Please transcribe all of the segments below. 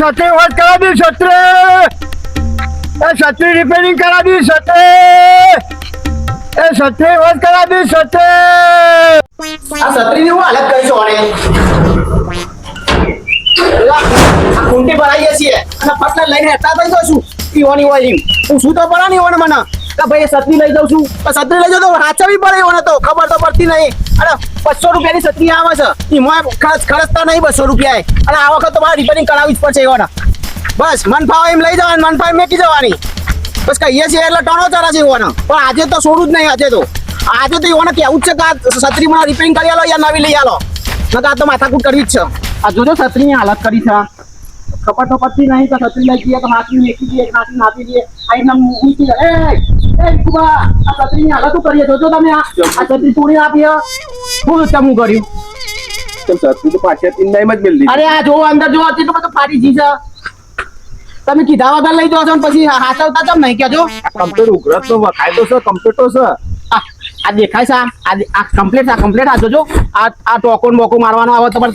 છત્રી વાત કરાવી છત્રી એ છત્રી રિપેરિંગ કરાવી છત્રી એ છત્રી વાત કરાવી છત્રી આ છત્રીની હું હાલત. પેલા આ ખૂંટી ભરાઈએ છીએ. અને પટલા લઈને હેઠા થઈ જાઉં છું. પીવાની હોય. હું શું તો પડે નહીં ઓને મને. કે ભાઈ છત્રી લઈ જાઉં છું. છત્રી લઈ જાઉં તો હાચવી પડે ઓને તો. ખબર તો પડતી નહીં. અને બસો રૂપિયાની છત્રી આવે છે. એમાં ખર્ચ ખર્ચતા નહીં બસો રૂપિયા અને આ વખત તો મારે રિપેરિંગ કરાવવી જ પડશે એવાના. બસ મન ફાવે એમ લઈ જવાની મન ફાવે મેકી જવાની. બસ કહીએ છીએ એટલે ટણો ચરા છે એવાના. પણ આજે તો છોડું જ નહીં, આજે તો. આજે તો એવાને કેવું જ છે કે છત્રી મને રિપેરિંગ કરી આલો યા નવી લઈ આલો. નકર આ તો માથાકૂટ કરવી જ છે. આ જોજો છત્રીની હાલત કરી છે. કપટ પડતી નહીં, તો છત્રી લઈ જઈએ, તો હાથની મેકી દઈએ હાથની નાખી દઈએ આ એમના ઊંચી એ એ કુબા આ છત્રીની હાલત કરીએ? જોજો તમે આ છત્રી તોડી આપી હે. શું તમું કર્યું સસ્તું તો પાછળ પિંડાઈમાં જ મેલી અરે આ જો અંદર જો એટલું બધું ફાટી જી તમે કીધા વગર લઈ જાવ છો પછી હાચવતા તમ નહીં કહેજો. કમ્પ્યુટર ઉઘરત વખાય તો છે કમ્પ્યુટર છે. આ દેખાય છે આ? આ કમ્પ્લીટ આ કમ્પ્લીટ આ જોજો. આ આ ટોકોન બોકો મારવાનો આવે તમારે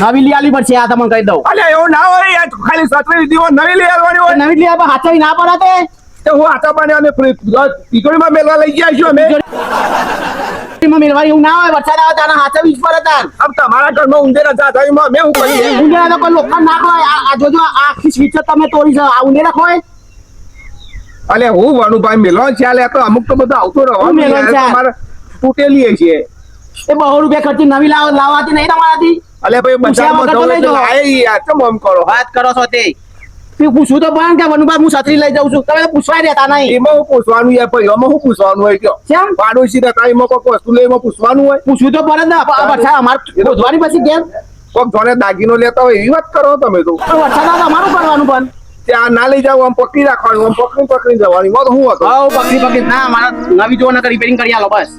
નવી લઈ આલી પડશે આ તમને કહી દઉં. અલે એવું ના હોય યાર ખાલી સત્રી હોય નવી લઈ આવવાની હોય. નવી લઈ આવે હાથે ના પડાતે તો. હું આટા પાને અને તિજોરીમાં મેલવા લઈ ગયા છું અમે. એમાં મેળવાય એવું ના હોય વરસાદ આવે તારા હાથે વીજ પર હતા. અબ તમારા ઘરમાં ઉંદેરા જાત હોય મેં હું કરી ઉંદેરા તો કોઈ લોખંડ ના આ જોજો આ આખી સ્વીચ તમે તોડી છે. આ ઉંદેરા ખવાય? અલે હું વણુભાઈ મેલોન છે અલે તો અમુક તો બધું આવતો રહો. મેલોન છે? તમારે તૂટેલી છે એ બહુ રૂપિયા ખર્ચી નવી લાવ લાવવાતી નહીં તમારાથી? અલે ભાઈ બજારમાં જવું એટલે આય યાર ચમ આમ કરો? વાત કરો છો તે. તે પૂછું તો પણ કે વનુભાઈ હું છત્રી લઈ જાઉં છું. તમે તો પૂછવાય રહેતા નહીં. એમાં હું પૂછવાનું યાર ભાઈ એમાં હું પૂછવાનું હોય કયો? કેમ પાડોશી કાંઈ એમાં કોઈ વસ્તુ લે એમાં પૂછવાનું હોય? પૂછવું તો પડે ને. વરસાદ અમારે શોધવાની પછી કેમ? કોઈક જોને દાગીનો લેતા હોય એવી વાત કરો તમે તો. વરસાદ અમારું કરવાનું પણ. ત્યાં ના લઈ જાવ આમ પકડી રાખવાનું આમ પકડી પકડી જવાની. એમાં તો હું હતો? હા પકડી પકડી. ના મારા નવી જોવા ના રિપેરિંગ કરી આલો બસ.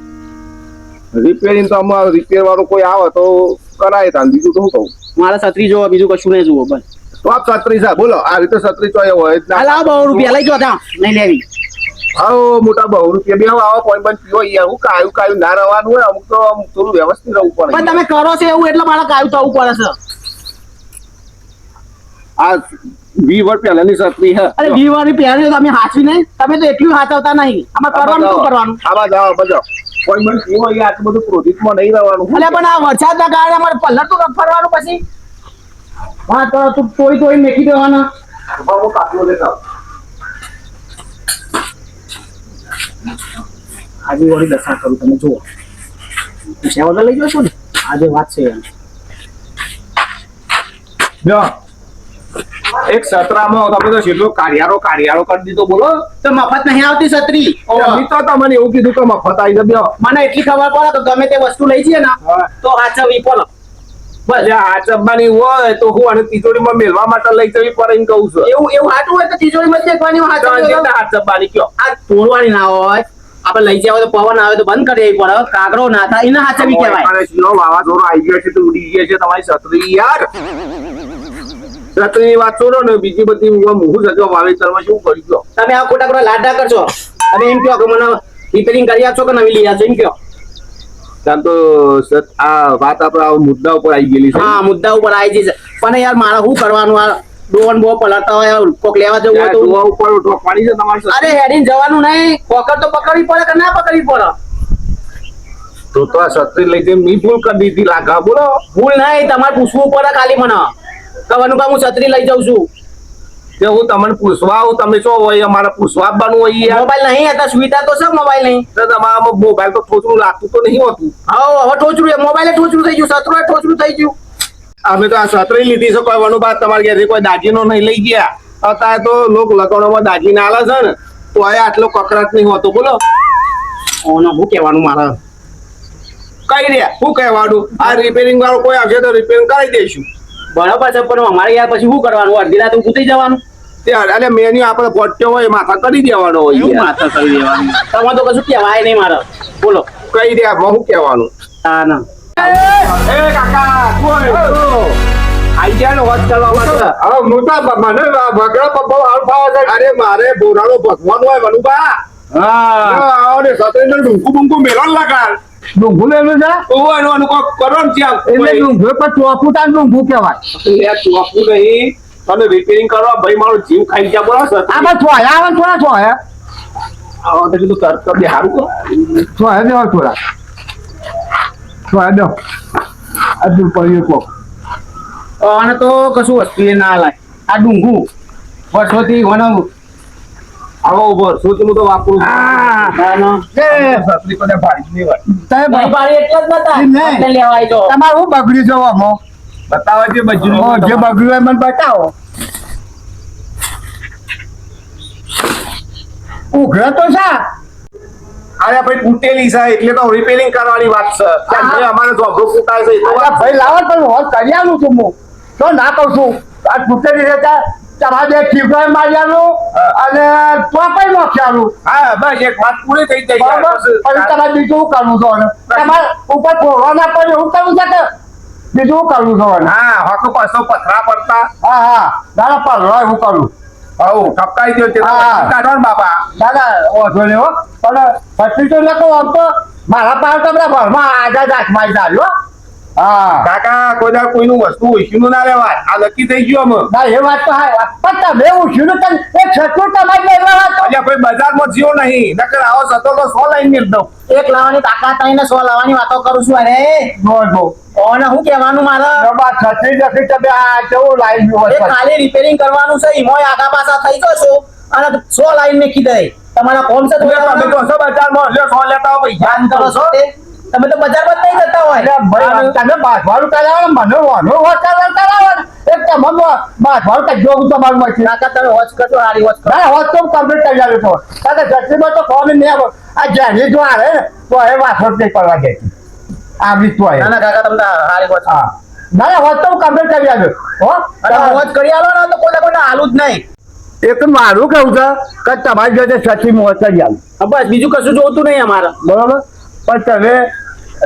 રિપેરિંગ તો અમારો રિપેર વાળું કોઈ આવે તો કરાય તાન. બીજું તો હું કહું? મારા છત્રી જોવા બીજું કશું નહીં જોવો બસ. તો છત્રીસ બોલો આ રીતે છત્રી હોય હાલ બહુ રૂપિયા લઈ જાઓ નહીં લેવી. હા મોટા બહુ રૂપિયા. બે આવા કોઈ પણ પીવો યાર હું કાયું કાયું ના રહેવાનું હોય અમુક તો થોડું વ્યવસ્થિત રહેવું પણ તમે કરો છો એવું એટલે મારે કાયું થવું પડે છે. આ વી વર્ષ પહેલાની સત્રી હે. અરે વી વાળી પહેરી તમે હાચવી નહીં તમે તો એટલું હાચવતા નહીં. આમાં કરવાનું શું કરવાનું? આમાં જાઓ બજાવ કોઈ પણ પીવો યાર આટલું બધું ક્રોધિતમાં નહીં રહેવાનું. એટલે પણ આ વરસાદના કારણે અમારે પલ્લર તો ફરવાનું પછી? હા તો તું તોડી તોડી મેકી દેવાના કાપલો આજે વળી દશા કરું તમે જુઓ. પૈસા ઓર્ડર લઈ જશો ને? આજે વાત છે એમ. જો એક સતરામાં તમે તો જેટલો કાર્યારો કાર્યારો કરી દીધો બોલો. તો મફત નહીં આવતી છત્રી એમ તો તમને એવું કીધું કે મફત આવી જજો મને એટલી ખબર પડે તો ગમે તે વસ્તુ લઈ જઈએ ને. તો હાચવવી પડે બસ આ ચબ્બાની હોય તો હું અને તિજોરીમાં મેળવા માટે લઈ જવી પડે એમ કહું છું. એવું એવું હાટું હોય તો તિજોરીમાં દેખવાની હોય તો હાચવવી જેટલા હાથ ચબ્બાની કયો. આ તોડવાની ના હોય. આપણે લઈ જાય તો પવન આવે તો બંધ કરી દેવી પડે. ના થાય એને હાચવી કહેવાય. વાવાઝોડો આવી ગયો છે તો ઉડી ગયો છે તમારી છત્રી યાર. છત્રીની વાત છોડો ને બીજી બધી મુહૂર્ત હજુ વાવેતરમાં શું કરી ગયો? તમે આ ખોટા ખોટા લાડ કરશો. તમે એમ કહો કે મને રિપેરિંગ કરી આપશો કે નવી લઈ આવશો એમ કહો. તો આ વાત આપણા મુદ્દા ઉપર આવી ગયેલી છે. હા મુદ્દા ઉપર આવી જશે પણ યાર મારે શું કરવાનું? આ ડોન બો પલટતા હોય કોક લેવા જવું હોય તો ડોવા ઉપર ઢોકવાની છે તમારે અરે હેડીન જવાનું નહીં. પકડ તો પકડવી પડે કે ના પકડવી પડે? તો તો આ છત્રી લઈ જઈને મી ભૂલ કરી દીધી લાગા બોલો. ભૂલ નહીં તમારે પૂછવું પડે ખાલી મને. કવાનું કામ હું છત્રી લઈ જાઉં છું. કે હું તમને પૂછવા આવું તમે શું હોય અમારે પૂછવા આપવાનું હોય યાર. મોબાઈલ નહીં હતા સુવિધા તો છે મોબાઈલ નહીં. તો તમારામાં મોબાઈલ તો થોડું લાગતું તો નહીં હોતું. હા હવે ઠોચરું મોબાઈલ ઠોચરું થઈ ગયું સતરું ઠોચરું થઈ ગયું. અમે તો આ છત્રી લીધી છે કોઈ વનુ બાદ તમારે ઘેરથી કોઈ દાજીનો નહીં લઈ ગયા. અત્યારે તો લોક લગણોમાં દાગીના આલે છે ને તો આ આટલો કકરાટ નહીં હોતો બોલો. ઓનો શું કહેવાનું મારા? કઈ રહ્યા? હું કહેવાનું? આ રિપેરિંગ વાળો કોઈ આવશે તો રિપેરિંગ કરાવી દઈશું. બરાબર છે પણ અમારે યાર પછી શું કરવાનું? અડધી રાત થઈ જવાનું. ત્યાં એટલે મેન્યુ આપણે પહોંચ્યો હોય માથા કરી દેવાનો હોય માથા કરી દેવાનું? તમે તો કશું કહેવાય નહીં મારે. બોલો. કઈ રહ્યા હું કહેવાનું? હા ના એ કાકા આઈ ગયા વાત કરવા માટે? મોટા મને ભગડા પપ્પા હાલ ફાવા અરે મારે બોરાનો ભગવાન હોય વનુભા હા. આવો ને સતરેન્દ્ર ડુંકુ બુંકુ મેલન લગાડ. ડુંગું છે? ઓવો એનું કોક કરો ને ત્યાં એટલે ડુંગું પણ ચોફુટા ડુંગું કહેવાય. લે ચોપડું નહીં. તને રિપેરિંગ કરવા ભાઈ મારો જીવ ખાઈ ગયા બોલો સર આ બસ થોડા આવે ને થોડા થોડા આવો તો કીધું સર તો હારું કરો થોડા દેવા થોડા. થોડા દો આજુ પડ્યું કો અને તો કશું વસ્તુ એ ના લાય. આ ડુંગુ. વર્ષોથી મને આવો ઊભો શું હું તો વાપરું છું. હોય. તમે બગડી પાડી એટલે જ તો બગડ્યું છે બતાવો જે બગડ્યું હોય મને બતાવો. ઉઘરે તો શા અરે ભાઈ તૂટેલી છે એટલે તો રિપેરિંગ કરવાની વાત છે. જે અમારે અઘરો ફૂટાય છે તો ભાઈ લાવો પણ હોલ કરી છું હું. તો ના કહું છું. આ તૂટેલી રહેતા તમારે બે ટીપાઈ માર્યાનું અને ચોપાઈ નાખી આલું હા બસ એક વાત પૂરી થઈ જાય. પણ તમારે બીજું કરવું છે? તમારે ઉપર કોરોના પર એવું કરવું છે કે બીજું કરવું હવે? હા હકો પાછો પથરા પડતા. હા હા. દાદા પર હોય હું કરું. હવ ઠપકાઈ ગયો તે. કાઢો ને બાપા? દાદા નહીં હો. પણ પછી તો લખો આમ તો. મારા પાસે તમને ઘરમાં આઝાદ હાથમાં જ આવ્યો હા. કાકા કોઈ કોઈ કોઈનું વસ્તુ ઓછું ના લેવાય આ નક્કી થઈ ગયું અમે ના એ વાત તો હા પણ તમે ઓછું તન એક છઠ્ઠું તમારે લેવા અલ્યા કોઈ બજારમાં જીવો નહીં. નકર આવો સતો તો સો લાઈન મેળ દઉં. એક લાવવાની તાકાત આવીને સો લાવવાની વાતો કરું છું અરે. જોજો કોને શું કહેવાનું મારે? તમાર છત્રી જતી તમે આ કેવું લાઈન એ હોય ખાલી રિપેરિંગ કરવાનું છે ઈમોય આગા પાછા થઈ જશો. અને સો લાઈન મેકી દે તમારા કોમ છે તમે તો છો બજારમાં. લ્યો સો લેતા હો પૈસા. ધ્યાન કરો છો તે. તમે તો બજારમાં નહીં જતા હોય. તમે બાંધવાનું કરાવો મને વાનો હોત કરાવો એક તમામ બાંધવાનું કઈ જોવું તમારું માંથી. કાકા તમે વોચ કરજો આરી વોચ કરો. ના હોત તો કમ્પ્લીટ કરી આવ્યો છો. કાકા કે તો ફોન નહીં આવે. આ જેની જો આવે તો એ વાસણ નહીં કરવા દે આવી તો ના ના કાકા તમને આરી વોચ હા. ના ના હોત તો કમ્પ્લીટ કરી આવ્યો હો? હો વોચ કરી આવો ને તો કોલે કોઈને હાલું જ નહીં. એક મારું કેવું છે કે તમારી જોડે સચી મોત કરી આવું. બસ બીજું કશું જોતું નહીં અમારે. બરોબર? પણ તમે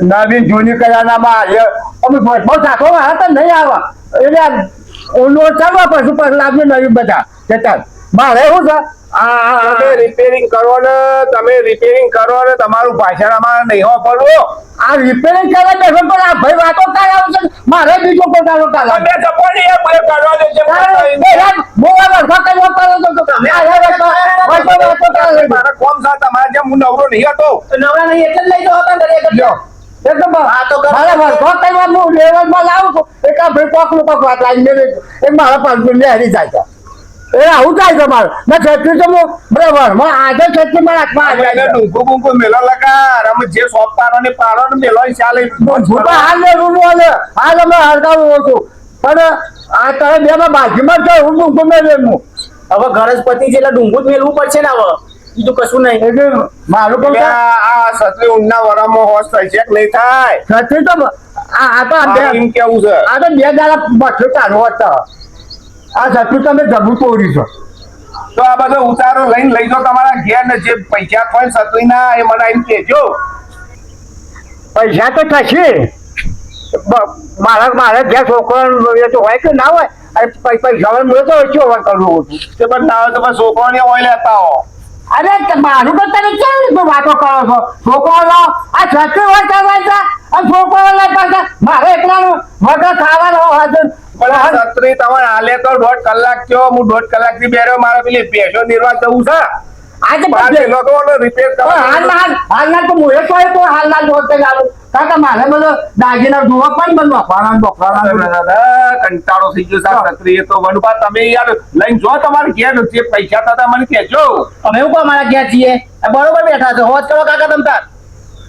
નવીન જૂની કયાનામાં આજે અમે બહુ સાખો હા તો નહીં આવા. એટલે ઓનો ચાલવા પછી પછી લાગ્યું નવી બધા. જતા મારે શું છે? તમે રિપેરિંગ કરો ને તમે રિપેરિંગ કરો ને તમારું પાછળ અમારે નહીં હો પડવું. આ રિપેરિંગ કરવા બેસો પણ આ ભાઈ વાતો કાલ છે મારે બીજો પોતાનો કરાવે તમે ચપોડી એ ભાઈ કરવા દે છે મારા કોમ સા તમારે જેમ હું નવરો નહીં હતો. તો નવરા નહીં એટલે લઈ જાઓ હતા ઘરે કરજો હા, તો. કરો. આવું થાય મેં છત્રી તો બરાબર. મને આજે છત્રી મારા હાથમાં આવી મેલો લગાર અમે જે ને પાડો ને મેલો ચાલે. ભૂપા હાલ ને રૂમ વાલે હાલ અમે હડકાવું છું પણ આ તમે બે માં બાજુમાં છો હું ડુંગું મેં લેવું હવે ઘર જ પતિ છે એટલે ડુંગું જ મેલવું પડશે ને હવે? બીજું કશું નહીં. એટલે મારું પણ આ આ સત્રી ઊંડના વરામાં હોશ થાય છે કે નહીં થાય? છત્રી તો આ આ તો એમ કેવું છે? આ તો બે દાડા બસો ચાલુ હતા. આ છત્રી તમે જબુ તોડી છો. તો આ બધો ઉતારો લઈને લઈ જાઓ તમારા ઘેર ને જે પૈસા ને સત્રી ના એ મને એમ કહેજો. પૈસા તો થશે. મારા મારા ઘેર છોકરો તો હોય કે ના હોય અરે પૈસા હવે મળે તો ઓછું હોય કરવું તે પણ ના હોય તો છોકરો ને હોય લેતા હો. અરે મારું તો તમે કેવી રીતે વાતો કરો છો? છોકરો આ છત્રી હોય કરવા આ છોકરો લેતા મારે એકલાનું વગર ખાવાનો હોય. પણ આ સત્રી તમારે હાલે તો દોઢ કલાક થયો હું દોઢ કલાકથી બેઠો મારે પેલી પેશો નિર્વાહ જવું છે કંટાળો થઈ ગયો સાહેબ તો. વનુભા તમે યાર લઈને જો તમારે ઘેર જે પૈસા થતા મને કહેજો. અમે એવું કહો મારા ઘેર છીએ. બરોબર બેઠા છો. હોજ કરો કાકા તમ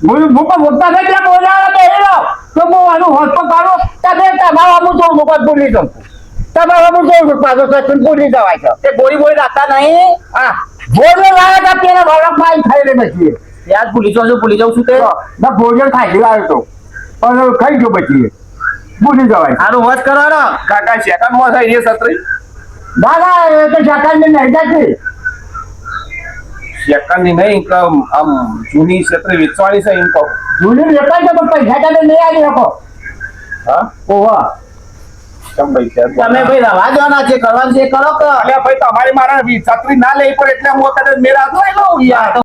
તાર હું હું પણ મોટા થઈ ગયા હેરો તો હું આનું હોસ્તો પાડો તમે તમારા હું તો હું પણ ભૂલી જાઉં તમારા હું તો પાછો સચિન ભૂલી જવાય છે. તે ગોળી ગોળી રાખતા નહીં. હા. ભોજન લાવ્યા હતા પેલા વરફમાં ખાઈ લે પછી યાદ ભૂલી જાઉં છું ભૂલી જાઉં છું તે. ના ભોજન ખાઈ આવ્યો તો. પણ ખાઈ ગયો પછી ભૂલી જવાય સારું હોજ કરો કાકા છે માં થાય એ સત્રી એ તો શાકાહારી નહીં સેકન્ડ નહીં કે આમ જૂની સત્રી વેચવાની છે કહું. જૂની વેપાર છે પણ પૈસા તમે નહીં આવી શકો. હા? ઓવા તમે ભાઈ રવા જવાના છે કરવાનું છે કરો કે? અલ્યા ભાઈ તમારી મારા છત્રી ના લેવી પડે એટલે હું કદાચ મેરા તો યાર.